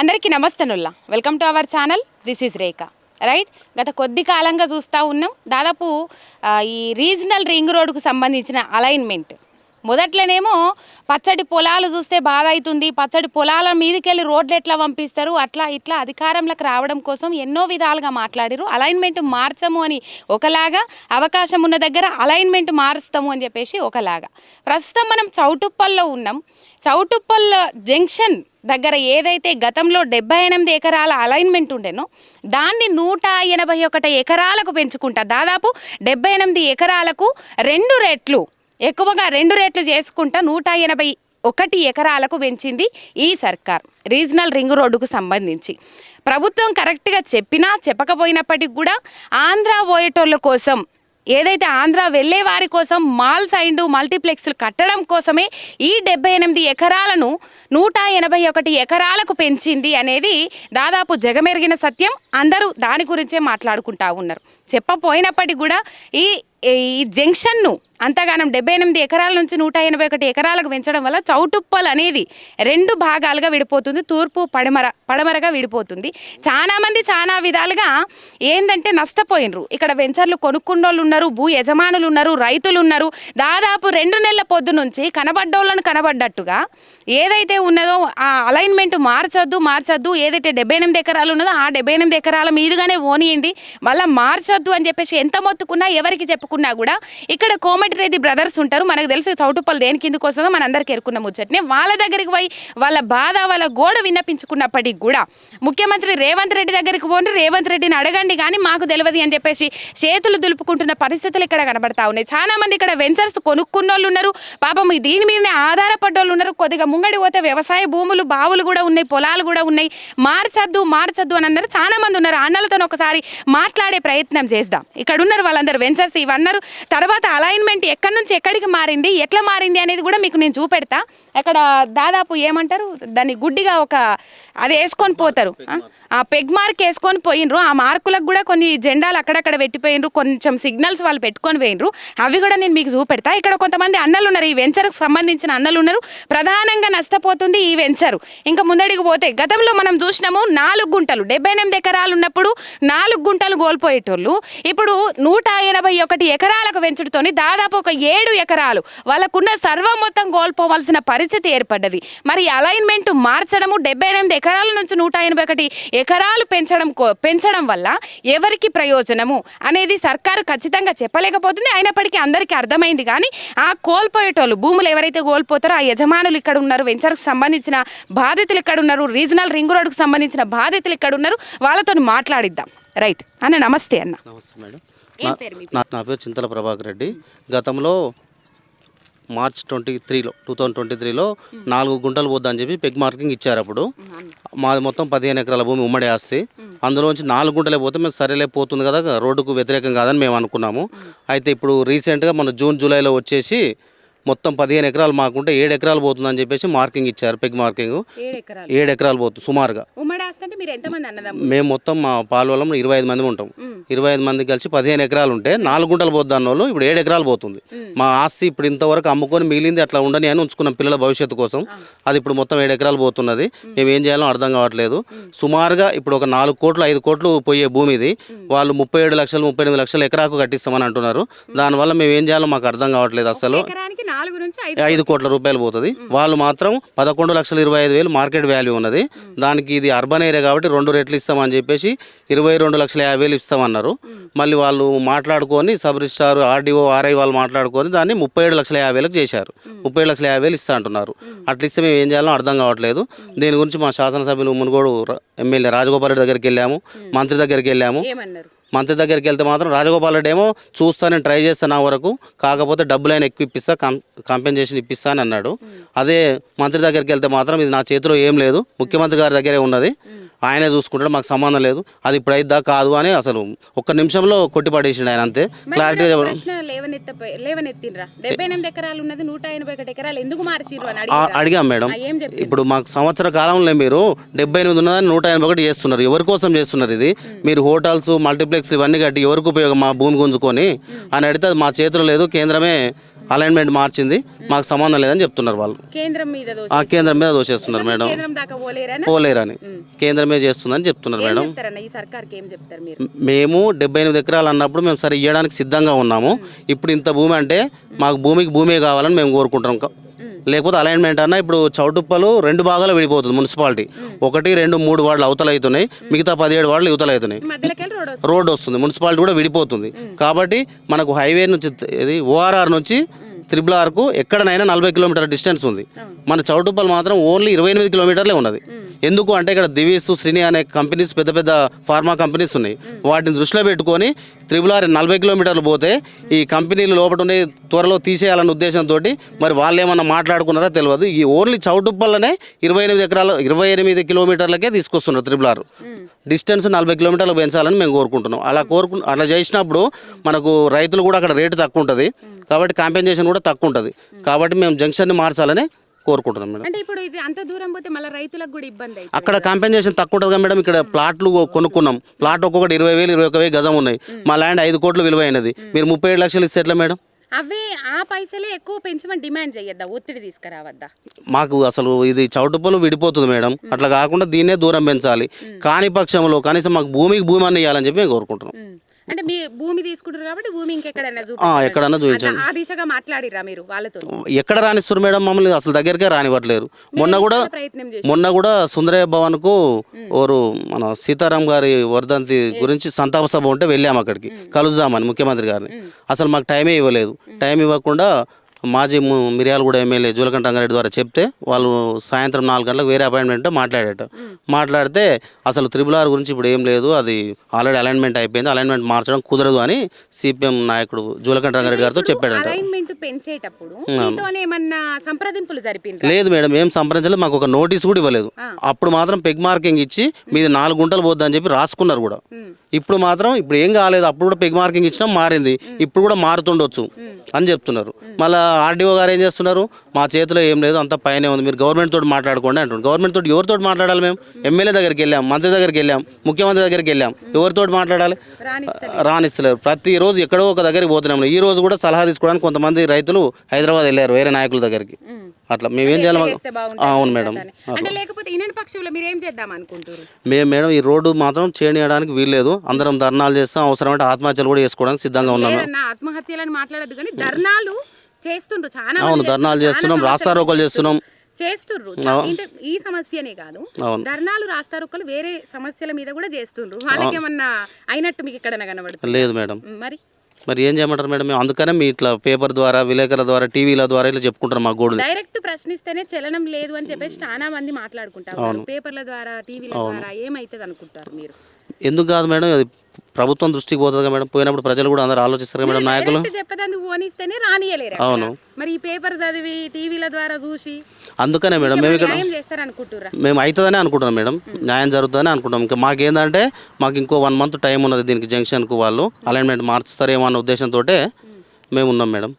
అందరికీ నమస్తనుల్లా. Welcome to our channel this is Rekha right గత కొద్ది కాలంగా చూస్తూ ఉన్నాం. దాదాపు ఈ రీజనల్ రింగ్ రోడ్కు సంబంధించిన అలైన్మెంట్ మొదట్లోనేమో పచ్చడి పొలాలు చూస్తే బాధ అవుతుంది పచ్చడి పొలాల మీదకెళ్ళి రోడ్లు ఎట్లా పంపిస్తారు? అట్లా ఇట్లా అధికారంలోకి రావడం కోసం ఎన్నో విధాలుగా మాట్లాడారు అలైన్మెంట్ మార్చము అని ఒకలాగా అవకాశం ఉన్న దగ్గర అలైన్మెంట్ మారుస్తాము అని చెప్పేసి ఒకలాగా. ప్రస్తుతం మనం చౌటుప్పల్లో ఉన్నాం. చౌటుప్పల్ జంక్షన్ దగ్గర ఏదైతే గతంలో డెబ్బై ఎనిమిది ఎకరాల అలైన్మెంట్ ఉండేనో దాన్ని నూట ఎనభై ఒకటి ఎకరాలకు పెంచుకుంటా. దాదాపు డెబ్బై ఎనిమిది ఎకరాలకు రెండు రెట్లు ఎక్కువగా రెండు రెట్లు చేసుకుంటా నూట ఎనభై ఒకటి ఎకరాలకు పెంచింది ఈ సర్కార్ రీజనల్ రింగ్ రోడ్డుకు సంబంధించి. ప్రభుత్వం కరెక్ట్గా చెప్పినా చెప్పకపోయినప్పటికి కూడా ఆంధ్ర పోయేటోళ్ళ కోసం ఏదైతే ఆంధ్ర వెళ్ళే వారి కోసం మాల్ అండ్ మల్టీప్లెక్స్లు కట్టడం కోసమే ఈ డెబ్బై ఎనిమిది ఎకరాలను నూట ఎనభై ఒకటి ఎకరాలకు పెంచింది అనేది దాదాపు జగమెరిగిన సత్యం. అందరూ దాని గురించే మాట్లాడుకుంటా ఉన్నారు. చెప్పపోయినప్పటికీ కూడా ఈ ఈ జంక్షన్ను అంతగానం డెబ్బై ఎనిమిది ఎకరాల నుంచి నూట ఎనభై ఒకటి ఎకరాలకు పెంచడం వల్ల చౌటుప్పల్ అనేది రెండు భాగాలుగా విడిపోతుంది. తూర్పు పడమర పడమరగా విడిపోతుంది. చాలామంది చాలా విధాలుగా ఏంటంటే నష్టపోయినరు. ఇక్కడ వెంచర్లు కొనుక్కున్నోళ్ళు ఉన్నారు భూ యజమానులు ఉన్నారు రైతులు ఉన్నారు. దాదాపు రెండు నెలల పొద్దు నుంచి కనబడ్డోళ్ళను కనబడ్డట్టుగా ఏదైతే ఉన్నదో ఆ అలైన్మెంట్ మార్చొద్దు మార్చొద్దు ఏదైతే డెబ్బై ఎనిమిది ఎకరాలు ఉన్నదో ఆ డెబ్బై ఎనిమిది ఎకరాల మీదుగానే ఓనియండి. మళ్ళీ మార్చొద్దు అని చెప్పేసి ఎంత మొత్తుకున్నా ఎవరికి చెప్పుకున్నా కూడా ఇక్కడ కోమ కోమటిరెడ్డి బ్రదర్స్ ఉంటారు. మనకు తెలిసి చౌటుప్పలు దేని కిందకు వస్తుందో మనందరికీ ఎరుకున్న ముచ్చట్ని. వాళ్ళ దగ్గరికి పోయి వాళ్ళ బాధ వాళ్ళ గోడ విన్నపించుకున్నప్పటికి కూడా ముఖ్యమంత్రి రేవంత్ రెడ్డి దగ్గరికి పోండి. రేవంత్ రెడ్డిని అడగండి కానీ మాకు తెలియదు అని చెప్పేసి చేతులు దులుపుకుంటున్న పరిస్థితులు ఇక్కడ కనబడతా ఉన్నాయి. చాలా మంది ఇక్కడ వెంచర్స్ కొనుక్కున్న వాళ్ళు ఉన్నారు. పాపం దీని మీదనే ఆధారపడ్డ ఉన్నారు. కొద్దిగా ముంగడి పోతే వ్యవసాయ భూములు బావులు కూడా ఉన్నాయి పొలాలు కూడా ఉన్నాయి. మార్చద్దు మార్చద్దు అని అన్నారు. చాలా మంది ఉన్నారు. అన్నలతో ఒకసారి మాట్లాడే ప్రయత్నం చేద్దాం. ఇక్కడ ఉన్నారు వాళ్ళందరూ వెంచర్స్ ఇవన్నారు. తర్వాత అలైన్మెంట్ ఎక్కడి నుంచి ఎక్కడికి మారింది ఎట్లా మారింది అనేది కూడా మీకు నేను చూపెడతా. అక్కడ దాదాపు ఏమంటారు? దాన్ని గుడ్డిగా ఒక అది వేసుకొని పోతారు. ఆ? పెగ్ మార్క్ వేసుకొని పోయినరు. ఆ మార్కులకు కూడా కొన్ని జెండాలు అక్కడక్కడ పెట్టిపోయినరు. కొంచెం సిగ్నల్స్ వాళ్ళు పెట్టుకొని పోయినరు. అవి కూడా నేను మీకు చూపెడతా. ఇక్కడ కొంతమంది అన్నలు ఉన్నారు. ఈ వెంచర్కి సంబంధించిన అన్నలు ఉన్నారు. ప్రధానంగా నష్టపోతుంది ఈ వెంచరు. ఇంకా ముందడికి పోతే గతంలో మనం చూసినాము నాలుగు గుంటలు. డెబ్బై ఎనిమిది ఎకరాలు ఉన్నప్పుడు నాలుగు గుంటలు కోల్పోయేటోళ్ళు. ఇప్పుడు నూట ఎనభై ఒకటి ఎకరాలకు పెంచుడుతోని దాదాపు ఒక ఏడు ఎకరాలు. వాళ్ళకున్న సర్వం మొత్తం కోల్పోవలసిన పరిస్థితి ఏర్పడ్డది. మరి అలైన్మెంట్ మార్చడము డెబ్బై ఎనిమిది ఎకరాల నుంచి నూట ఎనభై ఒకటి ఎకరాలు పెంచడం కో- పెంచడం వల్ల ఎవరికి ప్రయోజనము అనేది సర్కారు ఖచ్చితంగా చెప్పలేకపోతుంది. అయినప్పటికీ అందరికీ అర్థమైంది కానీ ఆ కోల్పోయేటోళ్ళు భూములు ఎవరైతే కోల్పోతారో ఆ యజమానులు ఇక్కడ ఉన్నారు వెంచర్కి సంబంధించిన బాధితులు ఇక్కడ ఉన్నారు రీజనల్ రింగ్ రోడ్కు సంబంధించిన బాధితులు ఇక్కడ ఉన్నారు వాళ్ళతో మాట్లాడిద్దాం. రైట్ అన్న నమస్తే అన్న. నమస్తే మేడం. నా పేరు చింతల ప్రభాకర్ రెడ్డి. గతంలో మార్చ్ ట్వంటీ త్రీలో టూ థౌజండ్ ట్వంటీ త్రీలో నాలుగు గుంటలు పోద్దని చెప్పి పెగ్ మార్కింగ్ ఇచ్చారు అప్పుడు. మాది మొత్తం పదిహేను ఎకరాల భూమి ఉమ్మడి ఆస్తి. అందులోంచి నాలుగు గుంటలే పోతే మేము సరేలే పోతుంది కదా రోడ్డుకు వ్యతిరేకం కాదని మేము అనుకున్నాము. అయితే ఇప్పుడు రీసెంట్గా మన జూన్ జూలైలో వచ్చేసి మొత్తం పదిహేను ఎకరాలు మాకుంటే ఏడు ఎకరాలు పోతుందని చెప్పేసి మార్కింగ్ ఇచ్చారు పెగ్ మార్కింగ్. ఏడు ఎకరాలు. పోతుంది సుమారుగా. మేము మొత్తం మా పాలవలం ఇరవై ఐదు మంది ఉంటాం. ఇరవై ఐదు మంది కలిసి పదిహేను ఎకరాలు ఉంటే నాలుగు గుంటలు పోద్ది అన్న వాళ్ళు ఇప్పుడు ఏడు ఎకరాలు పోతుంది. మా ఆస్తి ఇప్పుడు ఇంతవరకు అమ్ముకొని మిగిలింది అట్లా ఉండని అని ఉంచుకున్నాం పిల్లల భవిష్యత్తు కోసం. అది ఇప్పుడు మొత్తం ఏడు ఎకరాలు పోతున్నది. మేము ఏం చేయాలో అర్థం కావట్లేదు. సుమారుగా ఇప్పుడు ఒక నాలుగు కోట్లు ఐదు కోట్లు పోయే భూమి ఇది వాళ్ళు ముప్పై ఏడు లక్షలు ముప్పై ఎనిమిది లక్షలు ఎకరాకు కట్టిస్తామని అంటున్నారు. దానివల్ల మేము ఏం చేయాలో మాకు అర్థం కావట్లేదు అసలు. నాలుగు నుంచి ఐదు ఐదు కోట్ల రూపాయలు పోతుంది. వాళ్ళు మాత్రం పదకొండు లక్షల ఇరవై ఐదు వేలు మార్కెట్ వాల్యూ ఉన్నది. దానికి ఇది అర్బన్ ఏరియా కాబట్టి రెండు రేట్లు ఇస్తామని చెప్పేసి ఇరవై రెండు లక్షల యాభై వేలు ఇస్తామన్నారు. మళ్ళీ వాళ్ళు మాట్లాడుకొని సబ్ రిజిస్టార్ ఆర్డీఓ ఆర్ఐ వాళ్ళు మాట్లాడుకొని దాన్ని ముప్పై ఏడు లక్షల యాభై వేలకు చేశారు. ముప్పై ఏడు లక్షల యాభై వేలు ఇస్తా అంటున్నారు. అట్లా ఇస్తే మేము ఏం చేయాలో అర్థం కావట్లేదు. దీని గురించి మా శాసనసభ్యులు మునుగోడు ఎమ్మెల్యే రాజగోపాల్ రెడ్డి దగ్గరికి వెళ్ళాము. మంత్రి దగ్గరికి వెళ్ళాము. మంత్రి దగ్గరికి వెళ్తే మాత్రం రాజగోపాల్ రెడ్డి ఏమో చూస్తా నేను ట్రై చేస్తాను నా వరకు. కాకపోతే డబ్బులైనా ఎక్కువ ఇప్పిస్తా కం కాంపెన్సేషన్ ఇప్పిస్తా అని అన్నాడు. అదే మంత్రి దగ్గరికి వెళ్తే మాత్రం ఇది నా చేతిలో ఏం లేదు. ముఖ్యమంత్రి గారి దగ్గరే ఉన్నది. ఆయనే చూసుకుంటాడు మాకు సంబంధం లేదు. అది ఇప్పుడు అయిద్దా కాదు అని అసలు ఒక్క నిమిషంలో కొట్టిపడేసిండు ఆయన అంతే. క్లారిటీగా చెప్పడం ప్రశ్న లేవనెత్తిండ్రా? డెబ్బై ఎనిమిది ఎకరాలు ఉన్నది నూట ఎనభై ఒకటి ఎకరాలు ఎందుకు మార్చిర్రు అని ఆ, అడిగి మేడం. ఏం ఇప్పుడు మాకు సంవత్సర కాలంలో మీరు డెబ్బై ఎనిమిది ఉన్నదని నూట ఎనభై ఒకటి చేస్తున్నారు. ఎవరి కోసం చేస్తున్నారు ఇది? మీరు హోటల్స్ మల్టీప్లెక్స్ ఇవన్నీ కట్టి ఎవరికి ఉపయోగం మా భూమి గుంజుకొని? అని అడిగితే అది మా చేతిలో లేదు కేంద్రమే అలైన్మెంట్ మార్చింది. మాకు సంబంధం లేదని చెప్తున్నారు వాళ్ళు. కేంద్రం మీద దోష ఆ కేంద్రం మీద దోషేస్తున్నారు మేడం. కేంద్రం పోలేరని? పోలేరని. కేంద్రమే చేస్తుందని చెప్తున్నారు మేడం. మేము డెబ్బై ఎనిమిది ఎకరాలు అన్నప్పుడు మేము సరే ఇవ్వడానికి సిద్ధంగా ఉన్నాము. ఇప్పుడు ఇంత భూమి అంటే మాకు భూమికి భూమే కావాలని మేము కోరుకుంటాం క- లేకపోతే అలైన్మెంట్ అన్న ఇప్పుడు చౌటుప్పలు రెండు భాగాలు విడిపోతుంది మున్సిపాలిటీ. ఒకటి రెండు మూడు వార్డులు అవుతున్నాయి. మిగతా పదిహేడు వార్డులు యువతలు అవుతున్నాయి. ఈ మధ్యలోకి వెళ్ళి రోడ్ వస్తుంది. రోడ్ వస్తుంది. మున్సిపాలిటీ కూడా విడిపోతుంది. కాబట్టి మనకు హైవే నుంచి ఇది ఓఆర్ఆర్ నుంచి త్రిబుల్ ఆర్కు ఎక్కడనైనా నలభై కిలోమీటర్ డిస్టెన్స్ ఉంది. మన చౌటుప్పల్ మాత్రం ఓన్లీ ఇరవై ఎనిమిది కిలోమీటర్లే ఉన్నది. ఎందుకు అంటే ఇక్కడ దివీస్ శ్రీని అనే కంపెనీస్ పెద్ద పెద్ద ఫార్మా కంపెనీస్ ఉన్నాయి. వాటిని దృష్టిలో పెట్టుకొని త్రిబుల్ ఆర్ నలభై కిలోమీటర్లు పోతే ఈ కంపెనీలు లోపల ఉండే త్వరలో తీసేయాలన్న ఉద్దేశంతో మరి వాళ్ళు ఏమన్నా మాట్లాడుకున్నారో తెలియదు ఈ ఓన్లీ చౌటుప్పల్లోనే ఇరవై ఎనిమిది ఎకరాలు ఇరవై ఎనిమిది కిలోమీటర్లకే తీసుకొస్తున్నారు త్రిబుల్ ఆర్. డిస్టెన్స్ నలభై కిలోమీటర్లు పెంచాలని మేము కోరుకుంటున్నాం. అలా కోరుకు అలా చేసినప్పుడు మనకు రైతులు కూడా అక్కడ రేటు తక్కువ ఉంటుంది. కాబట్టి కాంపెన్సేషన్ కూడా తక్కువ ఉంటుంది. కాబట్టి మేము జంక్షన్ని మార్చాలని కోరుకుంటున్నాం మేడం. అంటే ఇప్పుడు ఇది అంత దూరం పోతే మళ్ళీ రైతులకు కూడా ఇబ్బంది అక్కడ కాంపెన్సేషన్ తక్కువ ఉంటుంది కదా మేడం ఇక్కడ ప్లాట్లు కొనుక్కున్నాం. ప్లాట్ ఒక్కొక్కటి ఇరవై వేలు ఇరవై ఒక వేలు గజం ఉన్నాయి. మా ల్యాండ్ ఐదు కోట్లు విలువైనది. మీరు ముప్పై ఏడు లక్షలు ఇస్తే ఎట్లా మేడం? అవే ఆ పైసలే ఎక్కువ పెంచమని డిమాండ్ చేయొద్దా ఒత్తిడి తీసుకురావద్దా? మాకు అసలు ఇది చౌటుప్పలు విడిపోతుంది మేడం. అట్లా కాకుండా దీన్నే దూరం పెంచాలి. కాని పక్షంలో కనీసం మాకు భూమికి భూమి అన్న ఇవ్వాలని చెప్పి మేము కోరుకుంటున్నాం. అంటే మీ భూమి తీసుకుంటారు కాబట్టి భూమి ఇంకెక్కడైనా. ఎక్కడన్నా చూపించండి. ఆ దిశగా మాట్లాడిరా మీరు వాళ్ళతో? ఎక్కడ రానిస్తారు మేడం మమ్మల్ని? అసలు దగ్గరికే రానివ్వట్లేరు. మొన్న కూడా ప్రయత్నం చేసి. మొన్న కూడా సుందరయ్య భవన్కు ఓరు మన సీతారాం గారి వర్ధంతి గురించి సంతాప సభ ఉంటే వెళ్ళాము అక్కడికి. కలుద్దామని ముఖ్యమంత్రి గారిని. అసలు మాకు టైమే ఇవ్వలేదు. టైం ఇవ్వకుండా మాజీ మిర్యాలగూడ ఎమ్మెల్యే జూలకంఠ రంగారెడ్డి ద్వారా చెప్తే వాళ్ళు సాయంత్రం నాలుగు గంటలకు వేరే అపాయింట్మెంట్ మాట్లాడేట. మాట్లాడితే అసలు త్రిబుల్ ఆర్ గురించి ఇప్పుడు ఏం లేదు అది ఆల్రెడీ అలైన్మెంట్ అయిపోయింది అలైన్మెంట్ మార్చడం కుదరదు అని సిపిఎం నాయకుడు జూలకంఠ రంగారెడ్డి గారితో చెప్పాడంట. లేదు మేడం ఏం సంప్రదించలేదు మాకు ఒక నోటీస్ కూడా ఇవ్వలేదు. అప్పుడు మాత్రం పెగ్ మార్కింగ్ ఇచ్చి మీది నాలుగు గుంటలు పోద్ది అని చెప్పి రాసుకున్నారు కూడా. ఇప్పుడు మాత్రం ఇప్పుడు ఏం కాలేదు అప్పుడు కూడా పెగ్ మార్కింగ్ ఇచ్చినా మారింది ఇప్పుడు కూడా మారుతుండొచ్చు అని చెప్తున్నారు. మళ్ళీ ఆర్డీఓ గారు ఏం చేస్తున్నారు? మా చేతిలో ఏం లేదు అంత పైనే ఉంది. మీరు గవర్నమెంట్ తోటి మాట్లాడుకోండి అంటున్నారు. గవర్నమెంట్ తోటి ఎవరితో మాట్లాడాలి మేము? ఎమ్మెల్యే దగ్గరికి వెళ్ళాం మంత్రి దగ్గరికి వెళ్ళాం ముఖ్యమంత్రి దగ్గరికి వెళ్ళాం. ఎవరితో మాట్లాడాలి? రానిస్తలేరు ప్రతిరోజు ఎక్కడో ఒక దగ్గరికి పోతున్నాం ఈ రోజు కూడా సలహా తీసుకోవడానికి కొంతమంది రైతులు హైదరాబాద్ వెళ్ళారు వేరే నాయకుల దగ్గరికి. అట్లా. మేమేం చేయాలి? అవును మేడం. మేము మేడం ఈ రోడ్డు మాత్రం చేయడానికి వీల్లేదు. అందరం ధర్నాలు చేస్తాం అవసరమైతే ఆత్మహత్యలు కూడా చేసుకోవడానికి సిద్ధంగా ఉన్నాం. లేదన్నా ఆత్మహత్యలను మాట్లాడద్దు కానీ ధర్నాలు చేస్తుండ్రు చాలా అవును ధర్నాలు చేస్తున్నాం రాస్తారోకలు చేస్తున్నాం. చేస్తుండ్రు అంటే ఈ సమస్యనే కాదు. ధర్నాలు రాస్తారోకలు వేరే సమస్యల మీద కూడా చేస్తుండ్రు. వాళ్ళకి ఏమన్నా అయినట్టు మీకు ఎక్కడైనా కనబడుతుంది? లేదు మేడం. మరి? మరి ఏం చేయమంటారు మేడం? మేము అందుకనే మీ ఇట్లా పేపర్ ద్వారా విలేకరుల ద్వారా టీవీల ద్వారా ఇట్లా చెప్పుకుంటారు మా గోడుని డైరెక్ట్ ప్రశ్నిస్తేనే చలనం లేదు అని చెప్పేసి చాలా మంది మాట్లాడుకుంటారు పేపర్ల ద్వారా టీవీల ద్వారా ఏమైతుంది అనుకుంటారు మీరు? ఎందుకు కాదు మేడం? అది ప్రభుత్వం దృష్టికి పోతుంది మేడం. పోయినప్పుడు ప్రజలు కూడా అందరూ ఆలోచిస్తారు మేడం నాయకులు. రానియలేరు. అవును. మరి ఈ పేపర్ చదివి టీవీల ద్వారా చూసి అందుకనే మేడం మేము ఇక్కడ మేము అవుతుందని అనుకుంటున్నాం మేడం. న్యాయం జరుగుతుందని అనుకుంటాం ఇంకా మాకేందంటే మాకు ఇంకో వన్ మంత్ టైం ఉన్నది దీనికి జంక్షన్కు వాళ్ళు. అలైన్మెంట్ మార్చుతారేమో అన్న ఉద్దేశంతో మేము. ఉన్నాం మేడం.